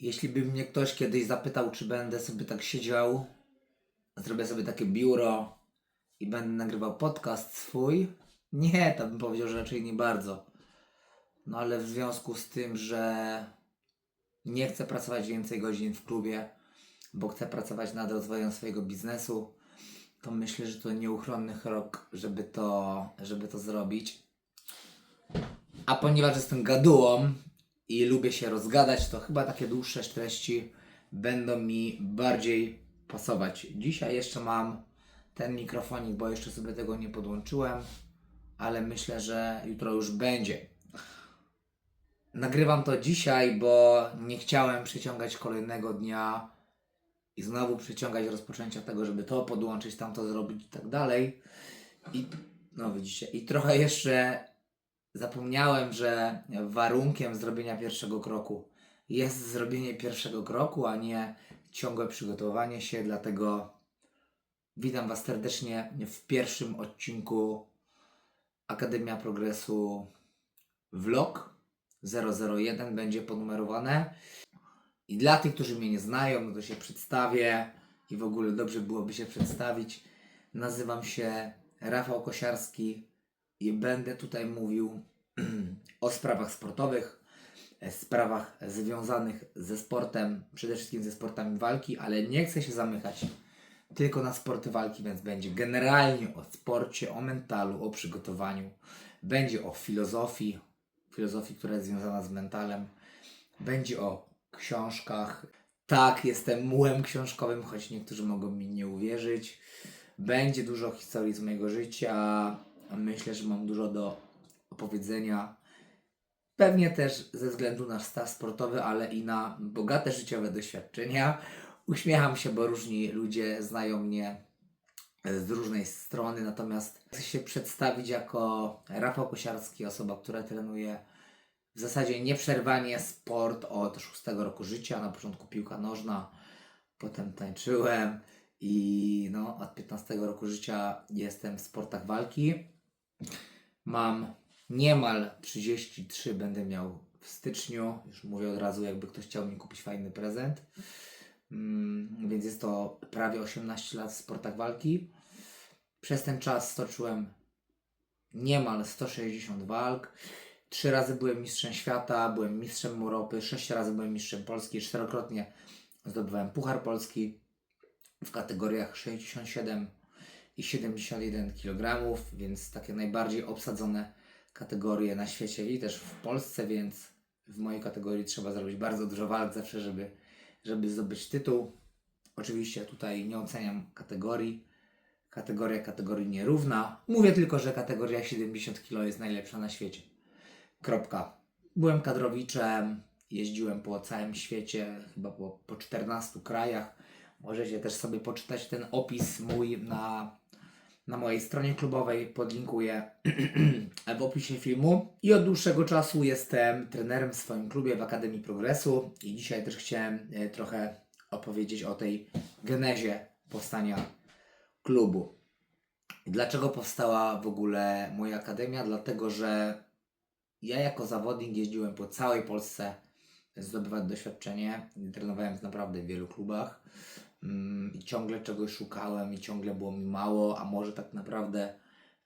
Jeśli by mnie ktoś kiedyś zapytał, czy będę sobie tak siedział, zrobię sobie takie biuro i będę nagrywał podcast swój, nie, to bym powiedział, że raczej nie bardzo. No ale w związku z tym, że nie chcę pracować więcej godzin w klubie, bo chcę pracować nad rozwojem swojego biznesu, to myślę, że to nieuchronny krok, żeby to, żeby to zrobić. A ponieważ jestem gadułą i lubię się rozgadać, to chyba takie dłuższe treści będą mi bardziej pasować. Dzisiaj jeszcze mam ten mikrofonik, bo jeszcze sobie tego nie podłączyłem, ale myślę, że jutro już będzie. Nagrywam to dzisiaj, bo nie chciałem przeciągać kolejnego dnia i znowu przeciągać rozpoczęcia tego, żeby to podłączyć, tamto zrobić i tak dalej. I no widzicie, i trochę jeszcze zapomniałem, że warunkiem zrobienia pierwszego kroku jest zrobienie pierwszego kroku, a nie ciągłe przygotowanie się, dlatego witam Was serdecznie w pierwszym odcinku Akademia Progresu Vlog 001 będzie ponumerowane. I dla tych, którzy mnie nie znają, no to się przedstawię i w ogóle dobrze byłoby się przedstawić. Nazywam się Rafał Kosiarski i będę tutaj mówił o sprawach sportowych, e, sprawach związanych ze sportem, przede wszystkim ze sportami walki, ale nie chcę się zamykać tylko na sporty walki, więc będzie generalnie o sporcie, o mentalu, o przygotowaniu, będzie o filozofii, filozofii, która jest związana z mentalem, będzie o książkach. Tak, jestem mułem książkowym, choć niektórzy mogą mi nie uwierzyć. Będzie dużo historii z mojego życia. Myślę, że mam dużo do opowiedzenia. Pewnie też ze względu na staż sportowy, ale i na bogate życiowe doświadczenia. Uśmiecham się, bo różni ludzie znają mnie z różnej strony, natomiast chcę się przedstawić jako Rafał Kosiarski, osoba, która trenuje w zasadzie nieprzerwanie sport od szóstego roku życia. Na początku piłka nożna, potem tańczyłem i no, od 15 roku życia jestem w sportach walki. Mam niemal 33, będę miał w styczniu. Już mówię od razu, jakby ktoś chciał mi kupić fajny prezent. Mm, więc jest to prawie 18 lat w sportach walki. Przez ten czas stoczyłem niemal 160 walk. Trzy razy byłem mistrzem świata, byłem mistrzem Europy, sześć razy byłem mistrzem Polski, czterokrotnie zdobywałem Puchar Polski w kategoriach 67 i 71 kg, więc takie najbardziej obsadzone kategorie na świecie i też w Polsce, więc w mojej kategorii trzeba zrobić bardzo dużo walk zawsze, żeby, żeby zdobyć tytuł. Oczywiście tutaj nie oceniam kategorii. Kategoria kategorii nierówna. Mówię tylko, że kategoria 70 kg jest najlepsza na świecie. Kropka. Byłem kadrowiczem, jeździłem po całym świecie, chyba po, po 14 krajach. Możecie też sobie poczytać ten opis mój na, na mojej stronie klubowej, podlinkuję w opisie filmu. I od dłuższego czasu jestem trenerem w swoim klubie w Akademii Progresu i dzisiaj też chciałem e, trochę opowiedzieć o tej genezie powstania klubu. Dlaczego powstała w ogóle moja akademia? Dlatego, że ja jako zawodnik jeździłem po całej Polsce zdobywać doświadczenie. Trenowałem w naprawdę wielu klubach i ciągle czegoś szukałem i ciągle było mi mało, a może tak naprawdę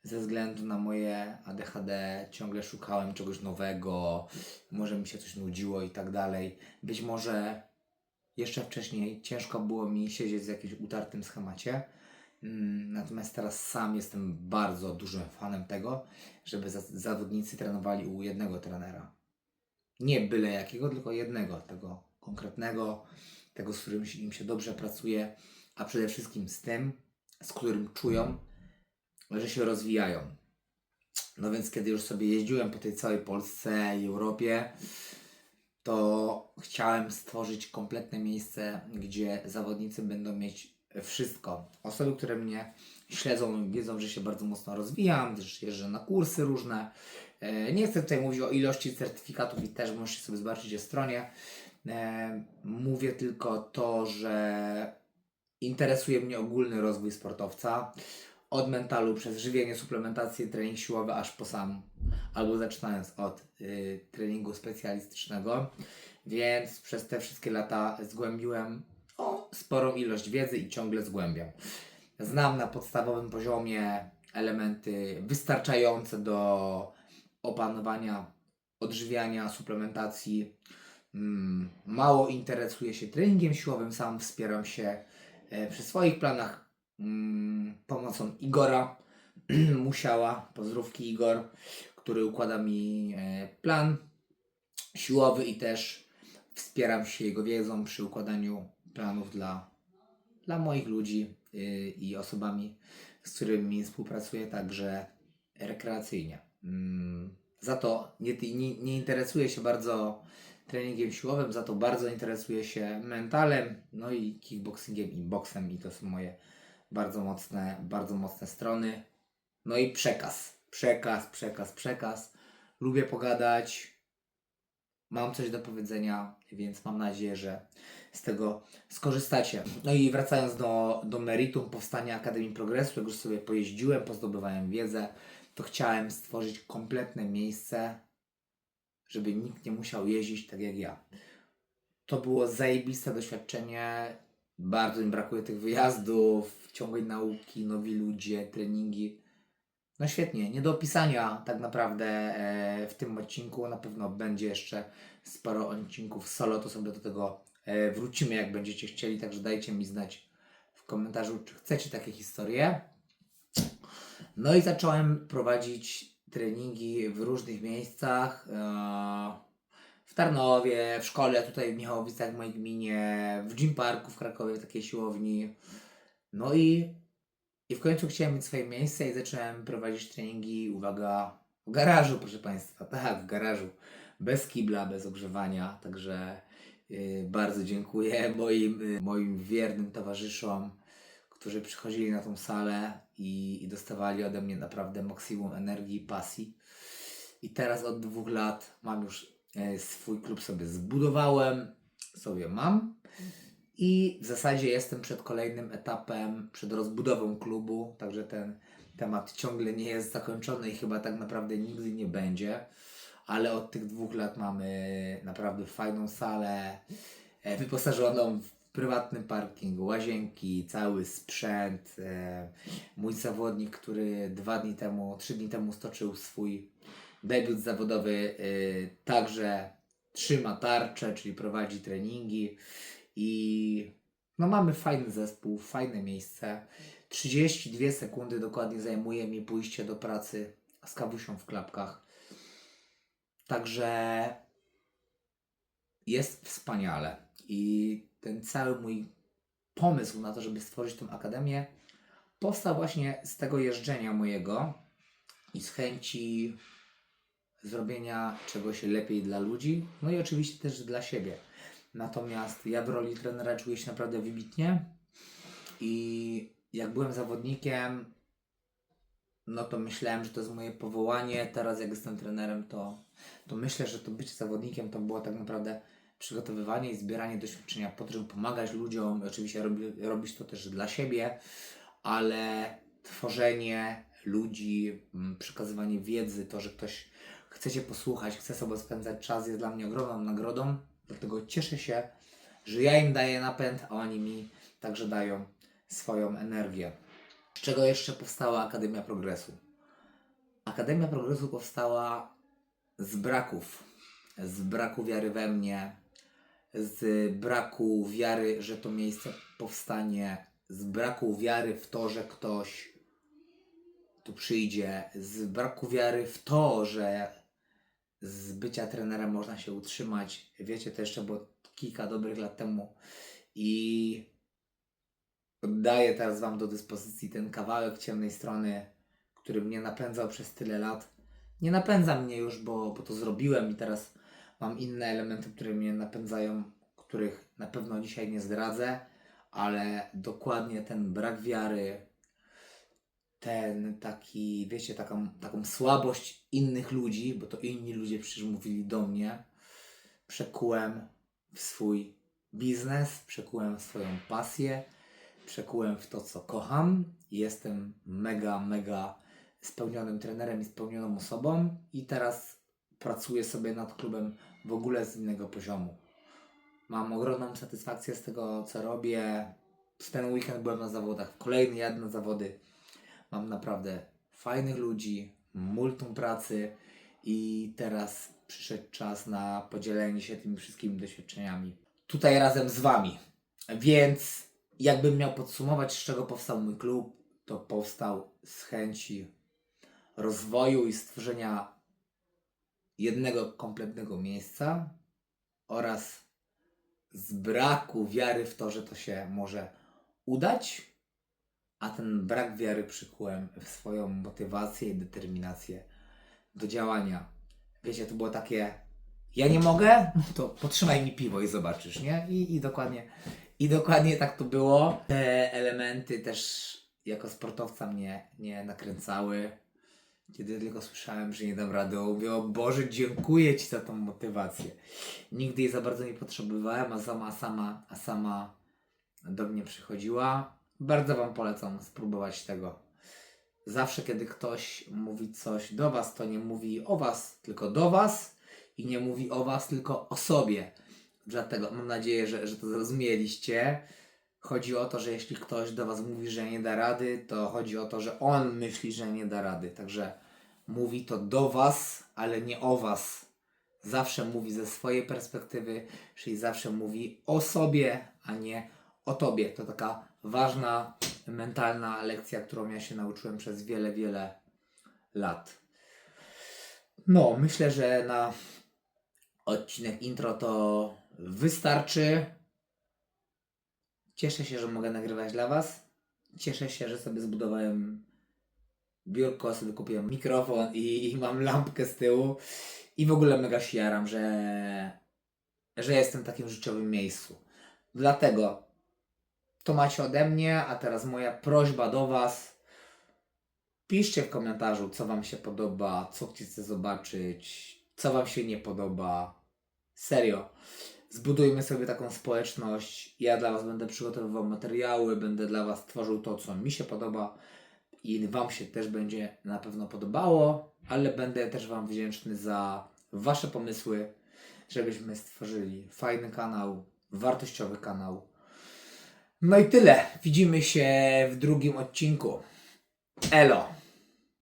ze względu na moje ADHD ciągle szukałem czegoś nowego, może mi się coś nudziło i tak dalej. Być może jeszcze wcześniej ciężko było mi siedzieć w jakimś utartym schemacie. Mm, Natomiast teraz sam jestem bardzo dużym fanem tego, żeby za- zawodnicy trenowali u jednego trenera. Nie byle jakiego, tylko jednego, tego konkretnego, tego, z którym im się dobrze pracuje, a przede wszystkim z tym, z którym czują, że się rozwijają. No więc kiedy już sobie jeździłem po tej całej Polsce i Europie, to chciałem stworzyć kompletne miejsce, gdzie zawodnicy będą mieć wszystko. Osoby, które mnie śledzą, wiedzą, że się bardzo mocno rozwijam, też jeżdżę na kursy różne. E, Nie chcę tutaj mówić o ilości certyfikatów i też możecie sobie zobaczyć na stronie. E, Mówię tylko to, że interesuje mnie ogólny rozwój sportowca. Od mentalu przez żywienie, suplementację, trening siłowy, aż po sam, albo zaczynając od y, treningu specjalistycznego. więc przez te wszystkie lata zgłębiłem o, sporą ilość wiedzy i ciągle zgłębiam. Znam na podstawowym poziomie elementy wystarczające do opanowania odżywiania, suplementacji. Mm, Mało interesuję się treningiem siłowym, sam wspieram się e, przy swoich planach mm, pomocą Igora Musiała, pozdrówki Igor, który układa mi e, plan siłowy i też wspieram się jego wiedzą przy układaniu planów dla, dla moich ludzi y, i osobami, z którymi współpracuję także rekreacyjnie. Mm, Za to nie, nie, nie interesuję się bardzo treningiem siłowym, za to bardzo interesuję się mentalem, no i kickboxingiem i boksem i to są moje bardzo mocne, bardzo mocne strony. No i przekaz, przekaz, przekaz, przekaz. Lubię pogadać, mam coś do powiedzenia, więc mam nadzieję, że z tego skorzystacie. No i wracając do, do meritum powstania Akademii Progresu, jak już sobie pojeździłem, pozdobywałem wiedzę, to chciałem stworzyć kompletne miejsce, żeby nikt nie musiał jeździć tak jak ja. To było zajebiste doświadczenie. Bardzo mi brakuje tych wyjazdów, ciągłej nauki, nowi ludzie, treningi. No świetnie, nie do opisania tak naprawdę e, w tym odcinku. Na pewno będzie jeszcze sporo odcinków solo, to sobie do tego e, wrócimy, jak będziecie chcieli. Także dajcie mi znać w komentarzu, czy chcecie takie historie. No i zacząłem prowadzić treningi w różnych miejscach. e, W Tarnowie, w szkole tutaj w Michałowicach, w mojej gminie, w Gym Parku w Krakowie, w takiej siłowni. No i, i w końcu chciałem mieć swoje miejsce i zacząłem prowadzić treningi, uwaga, w garażu, proszę Państwa. Tak, w garażu. Bez kibla, bez ogrzewania. Także yy, bardzo dziękuję moim, y, moim wiernym towarzyszom, którzy przychodzili na tą salę i, i dostawali ode mnie naprawdę maksimum energii i pasji. I teraz od dwóch lat mam już e, swój klub sobie zbudowałem, sobie mam. I w zasadzie jestem przed kolejnym etapem, przed rozbudową klubu, także ten temat ciągle nie jest zakończony i chyba tak naprawdę nigdy nie będzie. Ale od tych dwóch lat mamy naprawdę fajną salę, e, wyposażoną w prywatny parking, łazienki, cały sprzęt. e, Mój zawodnik, który dwa dni temu, trzy dni temu stoczył swój debiut zawodowy, e, także trzyma tarczę, czyli prowadzi treningi i no mamy fajny zespół, fajne miejsce. 32 sekundy dokładnie zajmuje mi pójście do pracy z kawusią w klapkach. Także jest wspaniale. I ten cały mój pomysł na to, żeby stworzyć tą akademię, powstał właśnie z tego jeżdżenia mojego i z chęci zrobienia czegoś lepiej dla ludzi, no i oczywiście też dla siebie. Natomiast ja w roli trenera czuję się naprawdę wybitnie i jak byłem zawodnikiem, no to myślałem, że to jest moje powołanie. Teraz jak jestem trenerem, to, to myślę, że to bycie zawodnikiem to było tak naprawdę przygotowywanie i zbieranie doświadczenia po to, żeby pomagać ludziom. Oczywiście robi, robić to też dla siebie, ale tworzenie ludzi, mm, przekazywanie wiedzy, to, że ktoś chce Cię posłuchać, chce sobie spędzać czas, jest dla mnie ogromną nagrodą. Dlatego cieszę się, że ja im daję napęd, a oni mi także dają swoją energię. Z czego jeszcze powstała Akademia Progresu? Akademia Progresu powstała z braków. Z braku wiary we mnie, z braku wiary, że to miejsce powstanie, z braku wiary w to, że ktoś tu przyjdzie, z braku wiary w to, że z bycia trenerem można się utrzymać. Wiecie, to jeszcze było kilka dobrych lat temu i oddaję teraz Wam do dyspozycji ten kawałek ciemnej strony, który mnie napędzał przez tyle lat. Nie napędza mnie już, bo, bo to zrobiłem i teraz mam inne elementy, które mnie napędzają, których na pewno dzisiaj nie zdradzę, ale dokładnie ten brak wiary, ten taki, wiecie, taką, taką słabość innych ludzi, bo to inni ludzie przecież mówili do mnie, przekułem w swój biznes, przekułem w swoją pasję, przekułem w to, co kocham. Jestem mega, mega spełnionym trenerem i spełnioną osobą i teraz pracuję sobie nad klubem w ogóle z innego poziomu. Mam ogromną satysfakcję z tego, co robię. Z ten weekend byłem na zawodach, kolejny jadę na zawody. Mam naprawdę fajnych ludzi, multum pracy i teraz przyszedł czas na podzielenie się tymi wszystkimi doświadczeniami. Tutaj razem z Wami. Więc jakbym miał podsumować, z czego powstał mój klub, to powstał z chęci rozwoju i stworzenia jednego kompletnego miejsca oraz z braku wiary w to, że to się może udać, a ten brak wiary przykułem w swoją motywację i determinację do działania. Wiecie, to było takie, ja nie mogę, to potrzymaj mi piwo i zobaczysz, nie? I, i dokładnie, i dokładnie tak to było. Te elementy też jako sportowca mnie nie nakręcały. Kiedy tylko słyszałem, że nie dam rady, mówię, o Boże, dziękuję Ci za tą motywację. Nigdy jej za bardzo nie potrzebowałem, a sama, sama, a sama do mnie przychodziła. Bardzo Wam polecam spróbować tego. Zawsze, kiedy ktoś mówi coś do Was, to nie mówi o Was, tylko do Was i nie mówi o Was, tylko o sobie. Dlatego mam nadzieję, że, że to zrozumieliście. Chodzi o to, że jeśli ktoś do Was mówi, że nie da rady, to chodzi o to, że on myśli, że nie da rady. Także mówi to do Was, ale nie o Was. Zawsze mówi ze swojej perspektywy, czyli zawsze mówi o sobie, a nie o Tobie. To taka ważna mentalna lekcja, którą ja się nauczyłem przez wiele, wiele lat. No, myślę, że na odcinek intro to wystarczy. Cieszę się, że mogę nagrywać dla Was. Cieszę się, że sobie zbudowałem biurko, sobie kupiłem mikrofon i, i mam lampkę z tyłu. I w ogóle mega się jaram, że, że jestem w takim życiowym miejscu. Dlatego to macie ode mnie, a teraz moja prośba do Was. Piszcie w komentarzu, co Wam się podoba, co chcecie zobaczyć, co Wam się nie podoba. Serio. Zbudujmy sobie taką społeczność. Ja dla Was będę przygotowywał materiały, będę dla Was tworzył to, co mi się podoba i Wam się też będzie na pewno podobało, ale będę też Wam wdzięczny za Wasze pomysły, żebyśmy stworzyli fajny kanał, wartościowy kanał. No i tyle. Widzimy się w drugim odcinku. Elo.